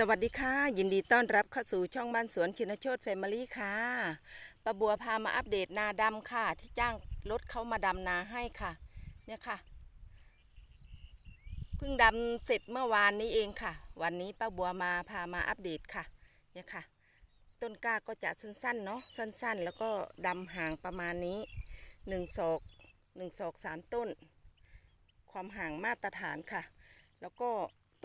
สวัสดีค่ะ ยินดีต้อนรับเข้าสู่ช่องบ้านสวนชินโชตแฟมิลี่ค่ะป้าบัวพามาอัปเดตนาดำค่ะ ที่จ้างรถเขามาดำนาให้ค่ะ เนี่ยค่ะเพิ่งดำเสร็จเมื่อวานนี้เองค่ะ วันนี้ป้าบัวมาพามาอัปเดตค่ะ เนี่ยค่ะ ต้นกล้าก็จะสั้นๆเนาะสั้นๆ แล้วก็ดำห่างประมาณนี้หนึ่งศอกหนึ่งศอกสามต้น ความห่างมาตรฐานค่ะ แล้วก็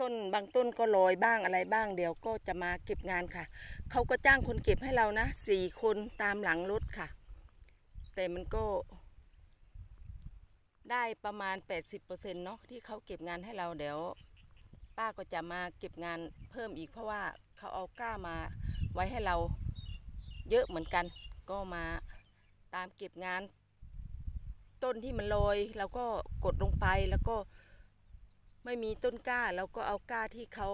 ต้นบางต้นก็ลอยบ้างอะไรบ้างเดี๋ยวก็จะมาเก็บงานค่ะ เขาก็จ้างคนเก็บให้เรานะสี่คนตามหลังรถค่ะ แต่มันก็ ได้ประมาณ 80%เนาะที่เขาเก็บงานให้เราเดี๋ยว ป้าก็จะมาเก็บงานเพิ่มอีกเพราะว่าเขาเอาก้ามาไว้ให้เราเยอะเหมือนกัน ก็มาตามเก็บงาน ต้นที่มันลอยเราก็กดลงไปแล้วก็ ไม่มีต้นกล้าเราก็เอากล้าที่เขา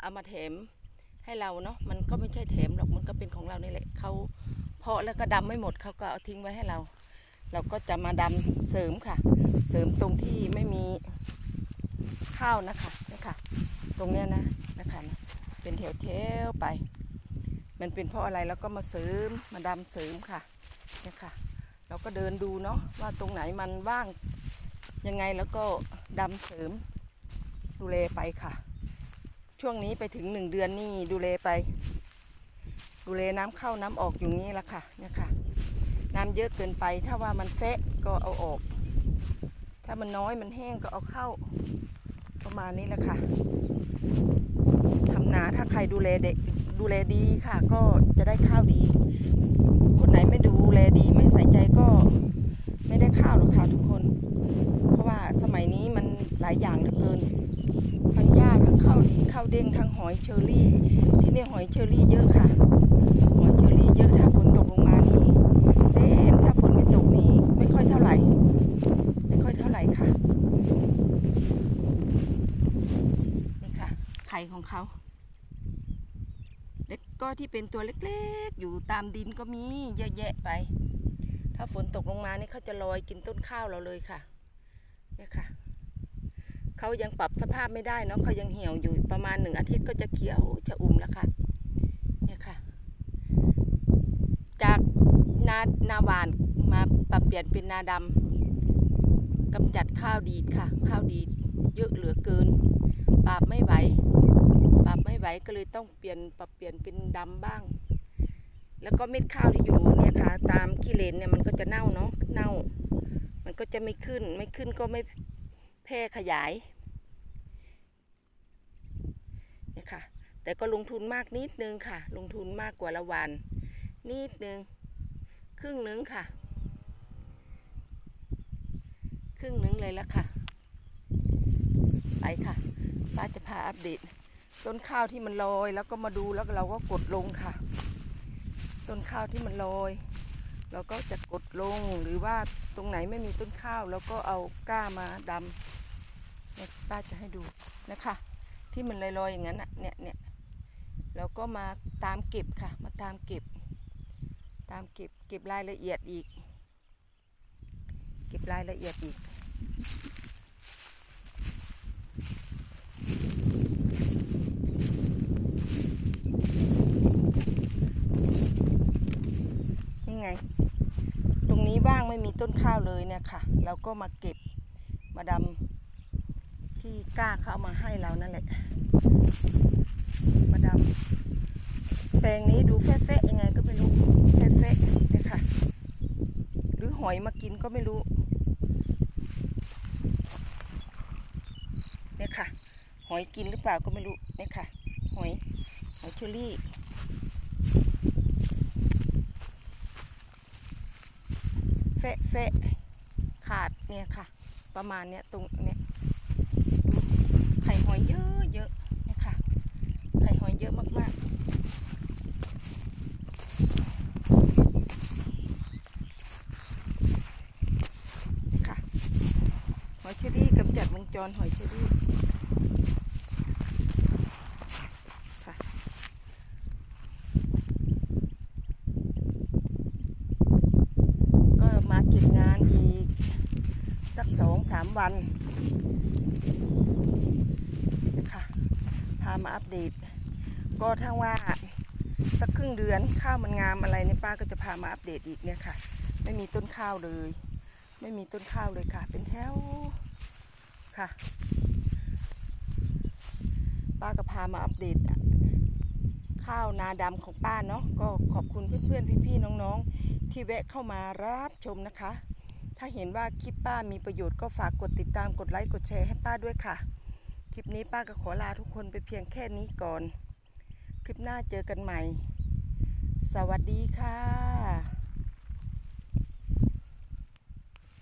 เอามาแถมให้เราเนาะมันก็ไม่ใช่แถมหรอกมันก็เป็นของเรานี่แหละเขาเพาะแล้วก็ดำไม่หมดเขาก็เอาทิ้งไว้ให้เรา เราก็จะมาดำเสริมค่ะ เสริมตรงที่ไม่มีข้าวนะคะนี่ค่ะตรงเนี้ยนะนะคะนะเป็นแถวแถวไป มันเป็นเพราะอะไรเราก็มาเสริมมาดำเสริมค่ะเนี่ยค่ะ เราก็เดินดูเนาะว่าตรงไหนมันว่างยังไงแล้วก็ดำเสริม ดูแลไปค่ะ ช่วงนี้ไปถึงหนึ่งเดือนนี่ดูแลไป ดูแลน้ำเข้าน้ำออกอยู่งี้ละค่ะเนี่ยค่ะ น้ำเยอะเกินไปถ้าว่ามันเฟะก็เอาออก ถ้ามันน้อยมันแห้งก็เอาเข้า ประมาณนี้แหละค่ะทำนาถ้าใครดูแลเด็กดูแลดีค่ะ ก็จะได้ข้าวดี คนไหนไม่ดูแลดีไม่ใส่ใจก็ไม่ได้ข้าวหรอกค่ะทุกคน เพราะว่าสมัยนี้มันหลายอย่างเหลือเกิน ทั้งหญ้าทั้งข้าวดีข้าวเด้งทั้งห อยเชอรี่ ที่นี่หอยเชอรี่เยอะค่ะ หอยเชอรี่เยอะถ้าฝนตกลงมานี่เต็มถ้าฝนไม่ตกนี่ไม่ค่อยเท่าไหร่ ไม่ค่อยเท่าไหร่ค่ะ นี่ค่ะ ไข่ของเขาเล็กก็ที่เป็นตัวเล็กๆ อยู่ตามดินก็มีเยอะแยะไป ถ้าฝนตกลงมานี่เขาจะลอยกินต้นข้าวเราเลยค่ะ เนี่ยค่ะ เขายังปรับสภาพไม่ได้เนาะเขายังเหี่ยวอยู่ประมาณหนึ่งอาทิตย์ก็จะเขียวจะอุ่มแล้วค่ะเนี่ยค่ะ จากนานาหวานมาปรับเปลี่ยนเป็นนาดำกำจัดข้าวดีดค่ะ ข้าวดีดเยอะเหลือเกิน ปราบไม่ไหวปราบไม่ไหวก็เลยต้องเปลี่ยนปรับเปลี่ยนเป็นดำบ้าง แล้วก็เม็ดข้าวที่อยู่เนี่ยค่ะ ตามขี้เลนเนี่ยมันก็จะเน่าเนาะเน่า มันก็จะไม่ขึ้นไม่ขึ้นก็ไม่ พร่ขยายนี่ค่ะ แต่ก็ลงทุนมากนิดนึงค่ะ ลงทุนมากกว่าละวัน นิดนึง ครึ่งนึงค่ะ ครึ่งนึงเลยละค่ะ ไปค่ะ ป้าจะพาอัปเดต ต้นข้าวที่มันลอยแล้วก็มาดูแล้วเราก็กดลงค่ะ ต้นข้าวที่มันลอยเราก็จะกดลงหรือว่าตรงไหนไม่มีต้นข้าว แล้วก็เอาก้ามาดำ เนี่ยป้าจะให้ดูนะคะ ที่มันลอยๆอย่างนั้นอะเนี่ยเนี่ยเราก็มาตามเก็บค่ะ มาตามเก็บ ตามเก็บเก็บรายละเอียดอีก เก็บรายละเอียดอีกนี่ไงตรงนี้ว่างไม่มีต้นข้าวเลยเนี่ยค่ะ เราก็มาเก็บมาดำ ที่กล้าเขาเอามาให้เรานั่นแหละ มาดำแปลงนี้ดูแฟะๆยังไงก็ไม่รู้แฟะๆเนี่ยค่ะหรือหอยมากินก็ไม่รู้เนี่ยค่ะ หอยกินหรือเปล่าก็ไม่รู้เนี่ยค่ะ หอยหอยเชอรี่แฟะแฟะขาดเนี่ยค่ะ ประมาณเนี้ยตรงเนี้ย ไข่หอยเยอะเยอะนี่ยค่ะไข่หอยเยอะมากๆค่ะหอยเชอรี่กำจัดวงจรหอยเชอรี่ค่ะก็มาเก็บงานอีกสักสองสามวัน คะพามาอัปเดต ก็ถ้าว่าสักครึ่งเดือนข้าวมันงามอะไรเนี่ยป้าก็จะพามาอัปเดตอีกเนี่ยค่ะ ไม่มีต้นข้าวเลย ไม่มีต้นข้าวเลยค่ะ เป็นแถวค่ะ ป้าก็พามาอัปเดตข้าวนาดำของป้าเนาะก็ขอบคุณเพื่อนๆพี่ๆน้องๆ ที่แวะเข้ามารับชมนะคะ ถ้าเห็นว่าคลิปป้ามีประโยชน์ก็ฝากกดติดตามกดไลค์กดแชร์ให้ป้าด้วยค่ะ คลิปนี้ป้าก็ขอลาทุกคนไปเพียงแค่นี้ก่อน คลิปหน้าเจอกันใหม่ สวัสดีค่ะ